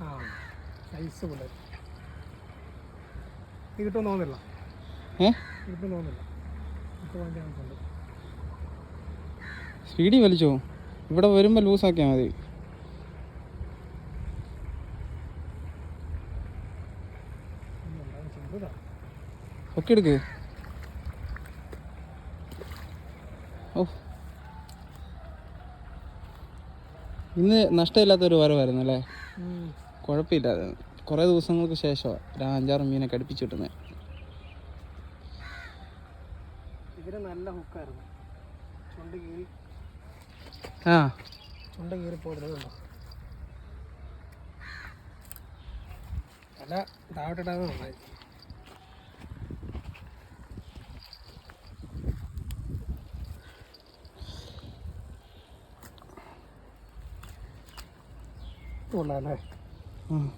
ആ സൈസ് പിള്ളേർ ഇത് കിട്ടുമെന്ന് തോന്നില്ല കിട്ടുമെന്ന് ഉണ്ട് സ്പീഡിൽ വലിച്ചോ? ഇവിടെ ലൂസ് ആക്കിയാ മതി. ഒക്കെ എടുക്ക്. ഓ. ഇന്ന് നഷ്ടമില്ലാത്തൊരു വരവായിരുന്നു അല്ലേ? കുഴപ്പമില്ല. കുറേ ദിവസങ്ങൾക്ക് ശേഷമാണ് ഒരു അഞ്ചാറ് മീനൊക്കെ അടുപ്പിച്ച് കിട്ടുന്നത് ഇതിന് നല്ല ഹുക്കായിരുന്നു ചുണ്ട് കീറി. ആ. ചുണ്ട കീറി പോകുന്നുണ്ടോ തല താഴോട്ടിടാതെ നന്നായി. കൊള്ളാം അല്ലേ? Hmm.